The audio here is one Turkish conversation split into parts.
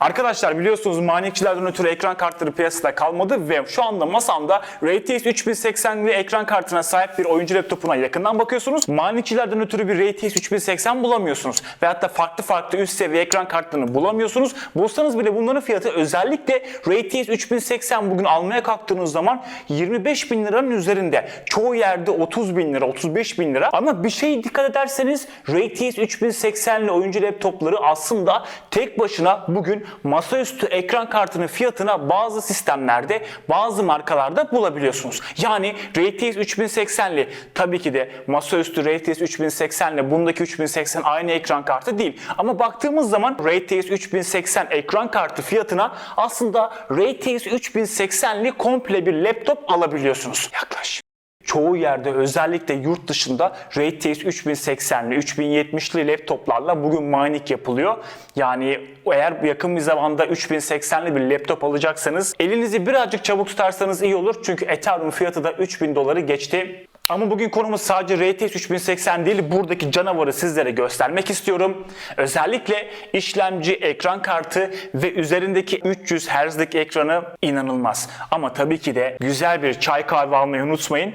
Arkadaşlar biliyorsunuz manyakçılardan ötürü ekran kartları piyasada kalmadı ve şu anda masamda RTX 3080'li ekran kartına sahip bir oyuncu laptopuna yakından bakıyorsunuz. Manyakçılardan ötürü bir RTX 3080 bulamıyorsunuz. Ve hatta farklı farklı üst seviye ekran kartlarını bulamıyorsunuz. Bulsanız bile bunların fiyatı özellikle RTX 3080 bugün almaya kalktığınız zaman 25 bin liranın üzerinde. Çoğu yerde 30 bin lira, 35 bin lira. Ama bir şey dikkat ederseniz RTX 3080'li oyuncu laptopları aslında tek başına bugün masaüstü ekran kartının fiyatına bazı sistemlerde, bazı markalarda bulabiliyorsunuz. Yani RTX 3080'li tabii ki de masaüstü RTX 3080'le bundaki 3080 aynı ekran kartı değil. Ama baktığımız zaman RTX 3080 ekran kartı fiyatına aslında RTX 3080'li komple bir laptop alabiliyorsunuz. Yaklaş. Çoğu yerde özellikle yurt dışında RTX 3080'li, 3070'li laptoplarla bugün mining yapılıyor. Yani eğer yakın bir zamanda 3080'li bir laptop alacaksanız elinizi birazcık çabuk tutarsanız iyi olur. Çünkü Ethereum fiyatı da 3000 doları geçti. Ama bugün konumuz sadece RTX 3080 değil, buradaki canavarı sizlere göstermek istiyorum. Özellikle işlemci, ekran kartı ve üzerindeki 300 Hz'lik ekranı inanılmaz. Ama tabii ki de güzel bir çay kahve almayı unutmayın.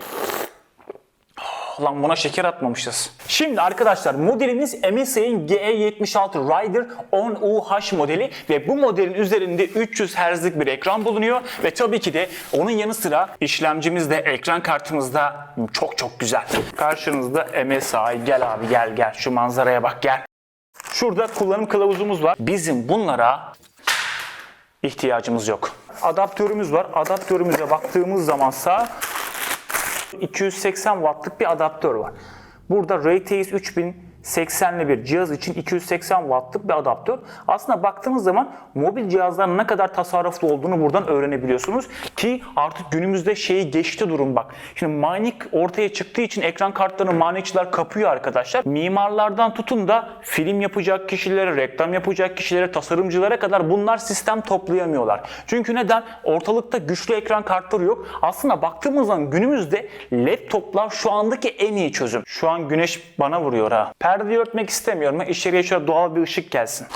Lan buna şeker atmamışız. Şimdi arkadaşlar modelimiz MSI'nin GE76 Rider 10UH modeli ve bu modelin üzerinde 300 Hz'lik bir ekran bulunuyor ve tabii ki de onun yanı sıra işlemcimiz de ekran kartımız da çok çok güzel. Karşınızda MSI gel abi gel gel şu manzaraya bak gel. Şurada kullanım kılavuzumuz var. Bizim bunlara ihtiyacımız yok. Adaptörümüz var. Adaptörümüze baktığımız zamansa 280 wattlık bir adaptör var. Burada RTX 3080'li bir cihaz için 280 wattlık bir adaptör. Aslında baktığınız zaman mobil cihazların ne kadar tasarruflu olduğunu buradan öğrenebiliyorsunuz. Ki artık günümüzde şeyi geçti durum bak. Şimdi mining ortaya çıktığı için ekran kartlarını minikçiler kapıyor arkadaşlar. Mimarlardan tutun da film yapacak kişilere, reklam yapacak kişilere, tasarımcılara kadar bunlar sistem toplayamıyorlar. Çünkü neden? Ortalıkta güçlü ekran kartları yok. Aslında baktığımız zaman günümüzde laptoplar şu andaki en iyi çözüm. Şu an güneş bana vuruyor ha. Perdeyi örtmek istemiyorum. İçeriye şöyle doğal bir ışık gelsin.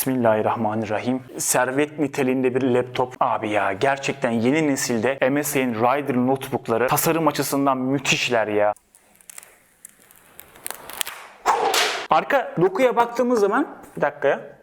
Bismillahirrahmanirrahim. Servet niteliğinde bir laptop. Abi ya gerçekten yeni nesilde MSI'nin Rider notebookları tasarım açısından müthişler ya. Arka dokuya baktığımız zaman bir dakika ya.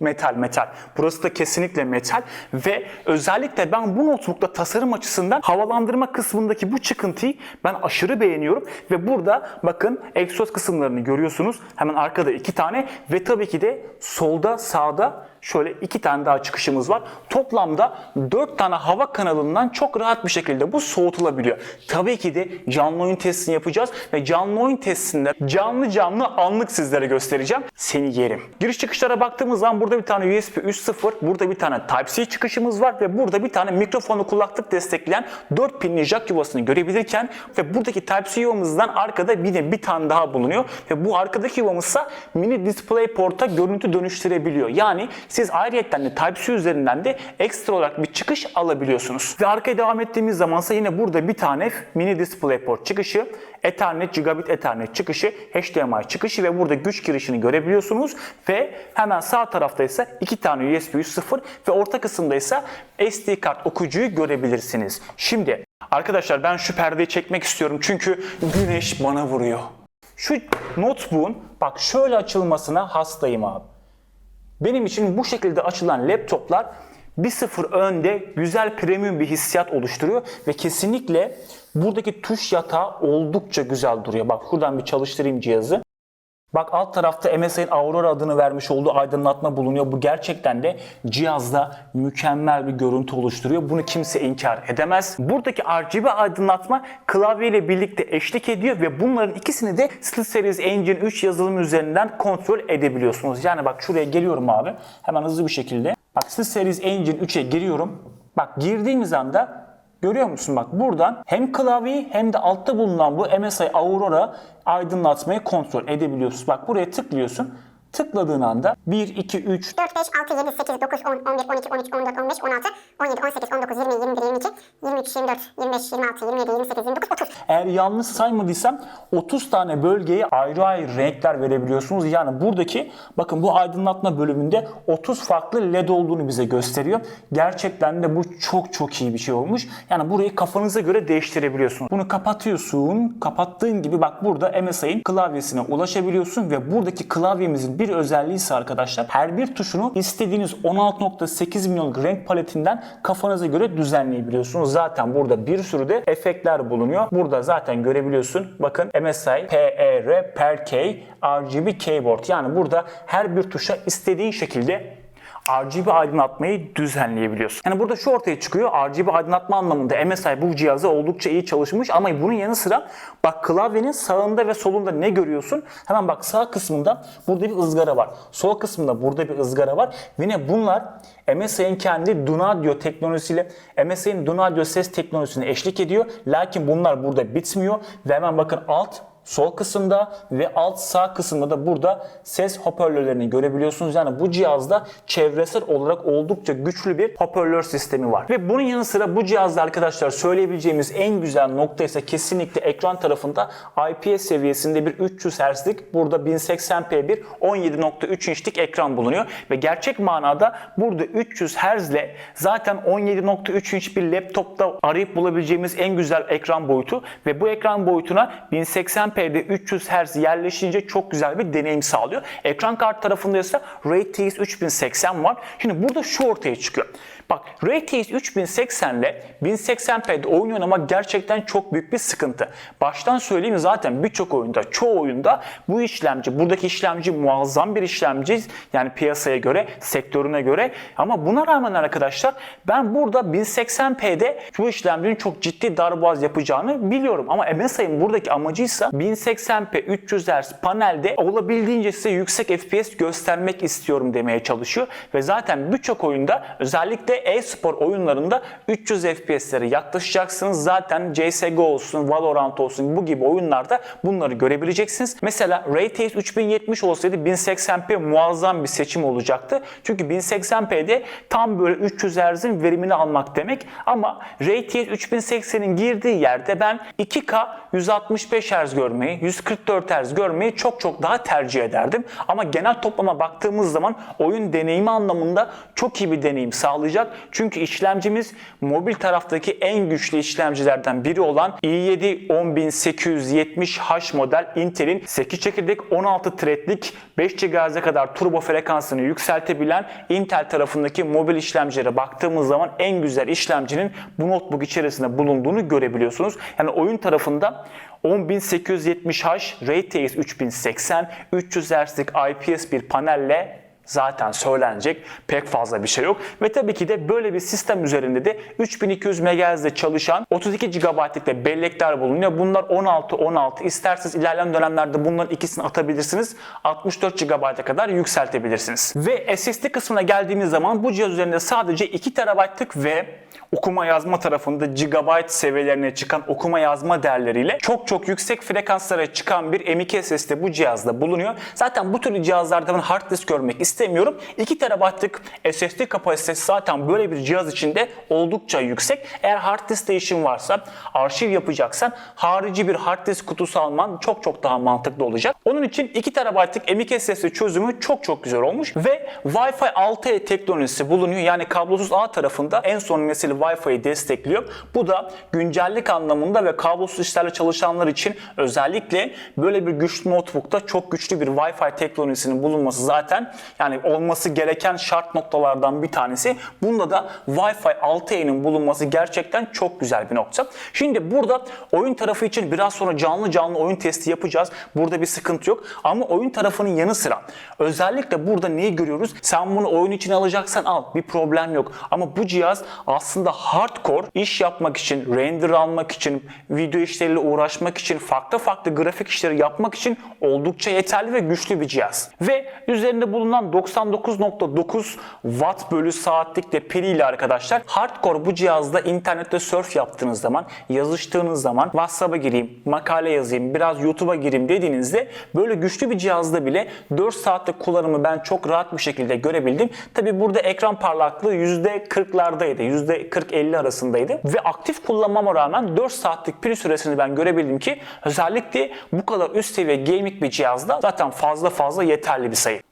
Metal metal. Burası da kesinlikle metal ve özellikle ben bu notebookta tasarım açısından havalandırma kısmındaki bu çıkıntıyı ben aşırı beğeniyorum ve burada bakın egzoz kısımlarını görüyorsunuz. Hemen arkada iki tane ve tabii ki de solda sağda şöyle iki tane daha çıkışımız var. Toplamda dört tane hava kanalından çok rahat bir şekilde bu soğutulabiliyor. Tabii ki de canlı oyun testini yapacağız ve canlı oyun testinde canlı canlı anlık sizlere göstereceğim. Seni yerim. Giriş çıkışlara baktığımız zaman burada bir tane USB 3.0, burada bir tane Type-C çıkışımız var ve burada bir tane mikrofonu kulaklık destekleyen 4 pinli jack yuvasını görebilirken ve buradaki Type-C yuvamızdan arkada bir de bir tane daha bulunuyor ve bu arkadaki yuvamızsa mini display porta görüntü dönüştürebiliyor. Yani siz ayrıyetten de Type-C üzerinden de ekstra olarak bir çıkış alabiliyorsunuz. Ve arkaya devam ettiğimiz zamansa yine burada bir tane mini DisplayPort çıkışı, Ethernet, Gigabit Ethernet çıkışı, HDMI çıkışı ve burada güç girişini görebiliyorsunuz. Ve hemen sağ tarafta ise iki tane USB 3.0 ve orta kısımda ise SD kart okuyucuyu görebilirsiniz. Şimdi arkadaşlar ben şu perdeyi çekmek istiyorum çünkü güneş bana vuruyor. Şu notebook'un bak şöyle açılmasına hastayım abi. Benim için bu şekilde açılan laptoplar bir sıfır önde güzel premium bir hissiyat oluşturuyor ve kesinlikle buradaki tuş yatağı oldukça güzel duruyor. Bak şuradan bir çalıştırayım cihazı. Bak alt tarafta MSI'nin Aurora adını vermiş olduğu aydınlatma bulunuyor. Bu gerçekten de cihazda mükemmel bir görüntü oluşturuyor. Bunu kimse inkar edemez. Buradaki RGB aydınlatma klavye ile birlikte eşlik ediyor ve bunların ikisini de SteelSeries Engine 3 yazılım üzerinden kontrol edebiliyorsunuz. Yani bak şuraya geliyorum abi. Hemen hızlı bir şekilde. Bak SteelSeries Engine 3'e giriyorum. Bak girdiğimiz anda Görüyor musun bak buradan hem klavyeyi hem de altta bulunan bu MSI Aurora aydınlatmayı kontrol edebiliyorsun. Bak buraya tıklıyorsun. Tıkladığın anda 1, 2, 3, 4, 5, 6, 7, 8, 9, 10, 11, 12, 13, 14, 15, 16, 17, 18, 19, 20, 21, 22, 23, 24, 25, 26, 27, 28, 29, 30. Eğer yanlış saymadıysam 30 tane bölgeye ayrı ayrı renkler verebiliyorsunuz. Yani buradaki bakın bu aydınlatma bölümünde 30 farklı led olduğunu bize gösteriyor. Gerçekten de bu çok çok iyi bir şey olmuş. Yani burayı kafanıza göre değiştirebiliyorsunuz. Bunu kapatıyorsun. Kapattığın gibi bak burada MSI'nin klavyesine ulaşabiliyorsun ve buradaki klavyemizin bir özelliği ise arkadaşlar her bir tuşunu istediğiniz 16.8 milyonluk renk paletinden kafanıza göre düzenleyebiliyorsunuz. Zaten burada bir sürü de efektler bulunuyor. Burada zaten görebiliyorsun. Bakın MSI, PER, PERK, RGB Keyboard. Yani burada her bir tuşa istediğin şekilde RGB aydınlatmayı düzenleyebiliyorsun. Yani burada şu ortaya çıkıyor. RGB aydınlatma anlamında MSI bu cihazı oldukça iyi çalışmış ama bunun yanı sıra bak klavyenin sağında ve solunda ne görüyorsun? Hemen bak sağ kısmında burada bir ızgara var. Sol kısmında burada bir ızgara var. Yine bunlar MSI'nin kendi Dunadio teknolojisiyle MSI'nin Dunadio ses teknolojisine eşlik ediyor. Lakin bunlar burada bitmiyor. Ve hemen bakın alt sol kısımda ve alt sağ kısımda da burada ses hoparlörlerini görebiliyorsunuz. Yani bu cihazda çevresel olarak oldukça güçlü bir hoparlör sistemi var. Ve bunun yanı sıra bu cihazda arkadaşlar söyleyebileceğimiz en güzel nokta ise kesinlikle ekran tarafında IPS seviyesinde bir 300 Hz'lik burada 1080p bir 17.3 inçlik ekran bulunuyor. Ve gerçek manada burada 300 Hz ile zaten 17.3 inç bir laptopta arayıp bulabileceğimiz en güzel ekran boyutu ve bu ekran boyutuna 1080p'de 300 Hz yerleşince çok güzel bir deneyim sağlıyor. Ekran kart tarafında ise RTX 3080 var. Şimdi burada şu ortaya çıkıyor. Bak RTX 3080 ile 1080p'de oyun oynamak gerçekten çok büyük bir sıkıntı. Baştan söyleyeyim zaten birçok oyunda, çoğu oyunda bu işlemci, buradaki işlemci muazzam bir işlemci. Yani piyasaya göre, sektörüne göre. Ama buna rağmen arkadaşlar ben burada 1080p'de bu işlemcinin çok ciddi darboğaz yapacağını biliyorum. Ama MSI'nin buradaki amacıysa 1080p 300 Hz panelde olabildiğince size yüksek FPS göstermek istiyorum demeye çalışıyor. Ve zaten birçok oyunda özellikle e-spor oyunlarında 300 FPS'lere yaklaşacaksınız. Zaten CSGO olsun, Valorant olsun bu gibi oyunlarda bunları görebileceksiniz. Mesela RTX 3070 olsaydı 1080p muazzam bir seçim olacaktı. Çünkü 1080p'de tam böyle 300 Hz'in verimini almak demek. Ama RTX 3080'in girdiği yerde ben 2K 165 Hz görmeyi, 144 Hz görmeyi çok çok daha tercih ederdim. Ama genel toplama baktığımız zaman oyun deneyimi anlamında çok iyi bir deneyim sağlayacak. Çünkü işlemcimiz mobil taraftaki en güçlü işlemcilerden biri olan i7 10870H model Intel'in 8 çekirdek 16 threadlik 5 GHz'e kadar turbo frekansını yükseltebilen Intel tarafındaki mobil işlemcilere baktığımız zaman en güzel işlemcinin bu notebook içerisinde bulunduğunu görebiliyorsunuz. Yani oyun tarafında 10870H RTX 3080 300 Hz'lik IPS bir panelle zaten söylenecek pek fazla bir şey yok. Ve tabii ki de böyle bir sistem üzerinde de 3200 MHz'de çalışan 32 GB'lık da bellekler bulunuyor. Bunlar 16 16 isterseniz ilerleyen dönemlerde bunların ikisini atabilirsiniz. 64 GB'a kadar yükseltebilirsiniz. Ve SSD kısmına geldiğimiz zaman bu cihaz üzerinde sadece 2 TB'lık ve okuma yazma tarafında gigabyte seviyelerine çıkan okuma yazma değerleriyle çok çok yüksek frekanslara çıkan bir M.2 SSD bu cihazda bulunuyor. Zaten bu türlü cihazlarda ben hard disk görmek istemiyorum. 2 TB'lık SSD kapasitesi zaten böyle bir cihaz içinde oldukça yüksek. Eğer hard diskte işin varsa, arşiv yapacaksan harici bir hard disk kutusu alman çok çok daha mantıklı olacak. Onun için 2 TB'lık M.2 SSD çözümü çok çok güzel olmuş ve Wi-Fi 6E teknolojisi bulunuyor. Yani kablosuz ağ tarafında en son nesil Wi-Fi'yi destekliyor. Bu da güncellik anlamında ve kablosuz işlerle çalışanlar için özellikle böyle bir güçlü notebookta çok güçlü bir Wi-Fi teknolojisinin bulunması zaten yani olması gereken şart noktalardan bir tanesi. Bunda da Wi-Fi 6E'nin bulunması gerçekten çok güzel bir nokta. Şimdi burada oyun tarafı için biraz sonra canlı canlı oyun testi yapacağız. Burada bir sıkıntı yok. Ama oyun tarafının yanı sıra özellikle burada neyi görüyoruz? Sen bunu oyun için alacaksan al. Bir problem yok. Ama bu cihaz aslında hardcore iş yapmak için, render almak için, video işleriyle uğraşmak için, farklı farklı grafik işleri yapmak için oldukça yeterli ve güçlü bir cihaz. Ve üzerinde bulunan 99.9 watt bölü saatlik de piliyle arkadaşlar. Hardcore bu cihazda internette surf yaptığınız zaman, yazıştığınız zaman WhatsApp'a gireyim, makale yazayım, biraz YouTube'a gireyim dediğinizde böyle güçlü bir cihazda bile 4 saatlik kullanımı ben çok rahat bir şekilde görebildim. Tabi burada ekran parlaklığı %40'lardaydı. %40-50 arasındaydı. Ve aktif kullanmama rağmen 4 saatlik pil süresini ben görebildim ki özellikle bu kadar üst seviye gaming bir cihazda zaten fazla fazla yeterli bir sayı.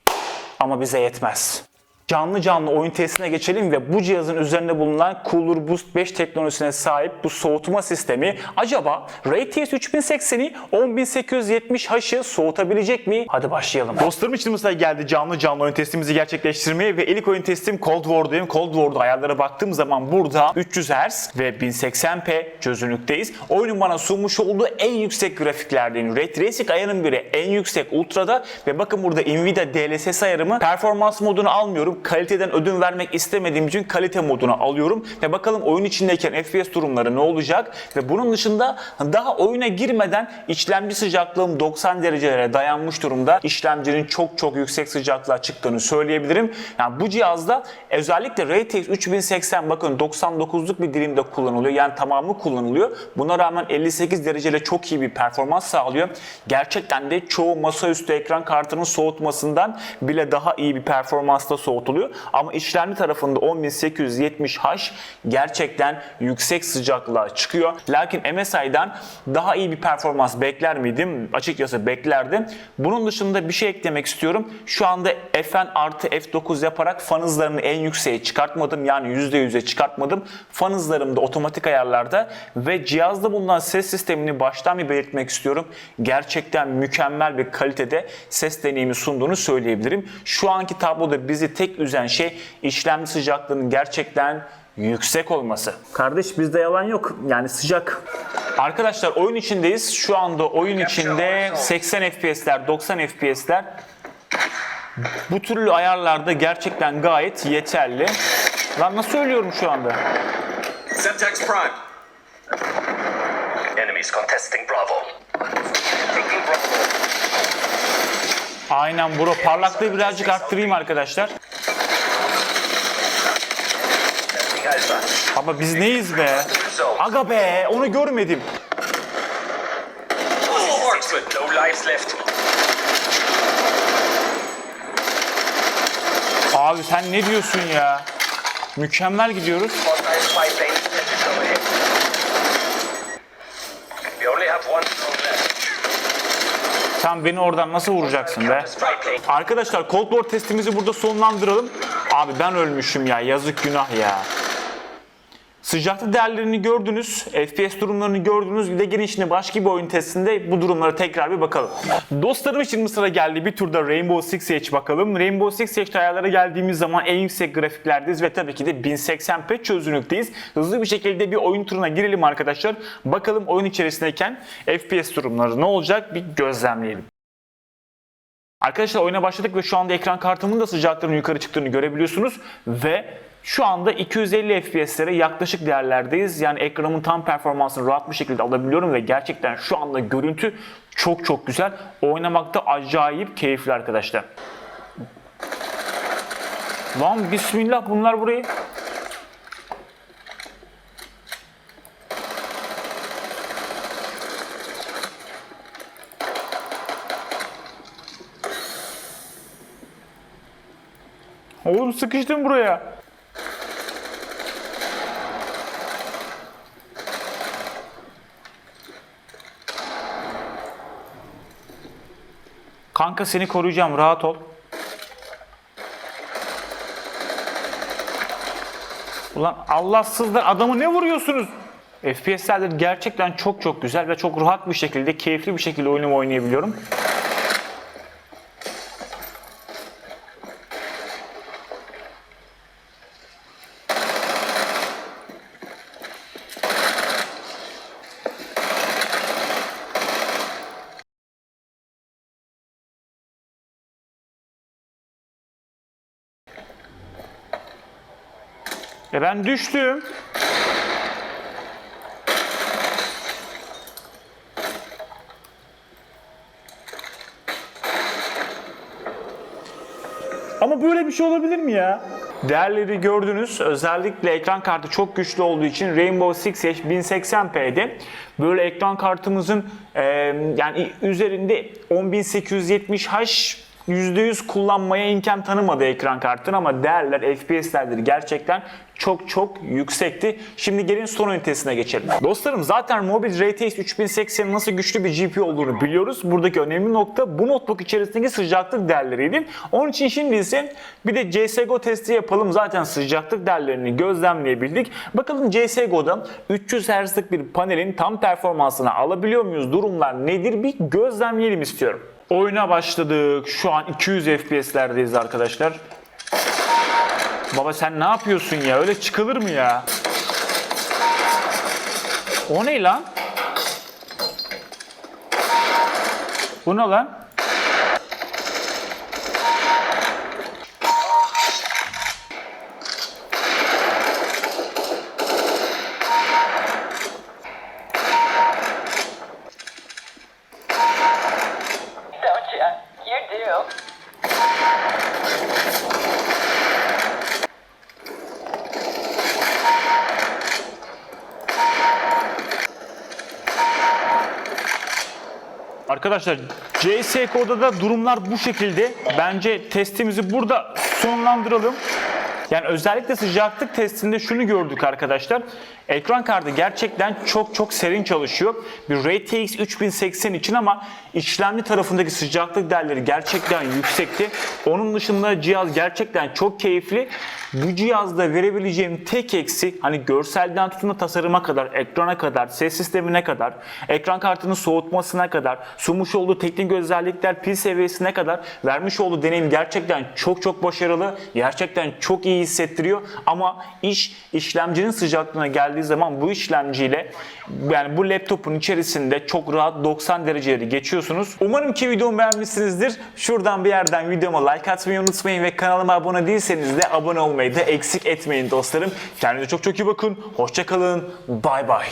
Ama bize yetmez. Canlı canlı oyun testine geçelim ve bu cihazın üzerinde bulunan Cooler Boost 5 teknolojisine sahip bu soğutma sistemi acaba RTX 3080'i 10870H'ı soğutabilecek mi? Hadi başlayalım. Dostlarım için mesela geldi canlı canlı oyun testimizi gerçekleştirmeye ve ilk oyun testim Cold War'dayım. Cold War'da ayarlara baktığım zaman burada 300 Hz ve 1080p çözünürlükteyiz. Oyunun bana sunmuş olduğu en yüksek grafiklerdeyim. Ray Tracing ayarım biri en yüksek ultrada ve bakın burada Nvidia DLSS ayarımı performans modunu almıyorum. Kaliteden ödün vermek istemediğim için kalite moduna alıyorum ve bakalım oyun içindeyken FPS durumları ne olacak ve bunun dışında daha oyuna girmeden işlemci sıcaklığım 90 derecelere dayanmış durumda. İşlemcinin çok çok yüksek sıcaklığa çıktığını söyleyebilirim. Yani bu cihazda özellikle RTX 3080 bakın 99'luk bir dilimde kullanılıyor. Yani tamamı kullanılıyor. Buna rağmen 58 dereceyle çok iyi bir performans sağlıyor. Gerçekten de çoğu masaüstü ekran kartının soğutmasından bile daha iyi bir performansta soğutuluyor. Ama işlemci tarafında 10870H gerçekten yüksek sıcaklığa çıkıyor. Lakin MSI'dan daha iyi bir performans bekler miydim? Açıkçası beklerdim. Bunun dışında bir şey eklemek istiyorum. Şu anda Fn artı F9 yaparak fan hızlarını en yükseğe çıkartmadım. Yani %100'e çıkartmadım. Fan hızlarım da otomatik ayarlarda ve cihazda bulunan ses sistemini baştan bir belirtmek istiyorum. Gerçekten mükemmel bir kalitede ses deneyimi sunduğunu söyleyebilirim. Şu anki tabloda bizi tek üzen şey işlemci sıcaklığının gerçekten yüksek olması. Kardeş bizde yalan yok. Yani sıcak. Arkadaşlar oyun içindeyiz. Şu anda oyun içinde 80 FPS'ler, 90 FPS'ler bu türlü ayarlarda gerçekten gayet yeterli. Lan nasıl ölüyorum şu anda? Semtex Prime. Enemies contesting Bravo. Aynen bro. Parlaklığı birazcık arttırayım arkadaşlar. Ama biz neyiz be? Aga be onu görmedim. Abi sen ne diyorsun ya? Mükemmel gidiyoruz. Sen beni oradan nasıl vuracaksın be? Arkadaşlar Cold War testimizi burada sonlandıralım. Abi ben ölmüşüm ya. Yazık günah ya. Sıcaklık değerlerini gördünüz, FPS durumlarını gördünüz. Bir de gelin şimdi başka bir oyun testinde bu durumlara tekrar bir bakalım. Dostlarım için sıra geldi. Bir turda Rainbow Six Siege bakalım. Rainbow Six Siege'de ayarlara geldiğimiz zaman en yüksek grafiklerdeyiz ve tabii ki de 1080p çözünürlükteyiz. Hızlı bir şekilde bir oyun turuna girelim arkadaşlar. Bakalım oyun içerisindeyken FPS durumları ne olacak bir gözlemleyelim. Arkadaşlar oyuna başladık ve şu anda ekran kartımın da sıcaklığının yukarı çıktığını görebiliyorsunuz ve şu anda 250 FPS'lere yaklaşık değerlerdeyiz. Yani ekranımın tam performansını rahat bir şekilde alabiliyorum ve gerçekten şu anda görüntü çok çok güzel. Oynamakta acayip keyifli arkadaşlar. Lan bismillah bunlar burayı. Oğlum sıkıştım buraya. Kanka seni koruyacağım rahat ol. Ulan Allahsızlar adamı ne vuruyorsunuz? FPS'lerde gerçekten çok çok güzel ve çok rahat bir şekilde, keyifli bir şekilde oyunumu oynayabiliyorum. E ben düştüm. Ama böyle bir şey olabilir mi ya? Değerleri gördünüz. Özellikle ekran kartı çok güçlü olduğu için Rainbow Six Siege 1080p'de böyle ekran kartımızın e, yani üzerinde 10870H %100 kullanmaya imkan tanımadı ekran kartını ama değerler FPS'lerdir gerçekten çok çok yüksekti. Şimdi gelin son ünitesine geçelim. Dostlarım zaten Mobile RTX 3080'in nasıl güçlü bir GPU olduğunu biliyoruz. Buradaki önemli nokta bu notebook içerisindeki sıcaklık değerleriydi. Onun için şimdi ise bir de CSGO testi yapalım. Zaten sıcaklık değerlerini gözlemleyebildik. Bakalım CSGO'da 300 Hz'lık bir panelin tam performansını alabiliyor muyuz? Durumlar nedir? Bir gözlemleyelim istiyorum. Oyuna başladık. Şu an 200 FPS'lerdeyiz arkadaşlar. Baba sen ne yapıyorsun ya? Öyle çıkılır mı ya? O ne lan? Bu ne lan? Arkadaşlar CSGO'da da durumlar bu şekilde. Bence testimizi burada sonlandıralım. Yani özellikle sıcaklık testinde şunu gördük arkadaşlar. Ekran kartı gerçekten çok çok serin çalışıyor. Bir RTX 3080 için ama işlemci tarafındaki sıcaklık değerleri gerçekten yüksekti. Onun dışında cihaz gerçekten çok keyifli. Bu cihazda verebileceğim tek eksi hani görselden tutun tasarıma kadar, ekrana kadar, ses sistemine kadar, ekran kartının soğutmasına kadar, sunmuş olduğu teknik özellikler pil seviyesine kadar vermiş olduğu deneyim gerçekten çok çok başarılı. Gerçekten çok iyi hissettiriyor ama iş işlemcinin sıcaklığına geldiği zaman bu işlemciyle yani bu laptopun içerisinde çok rahat 90 dereceleri geçiyorsunuz. Umarım ki videomu beğenmişsinizdir. Şuradan bir yerden videoma like atmayı unutmayın ve kanalıma abone değilseniz de abone olmayı da eksik etmeyin dostlarım. Kendinize çok çok iyi bakın. Hoşçakalın. Bay bay.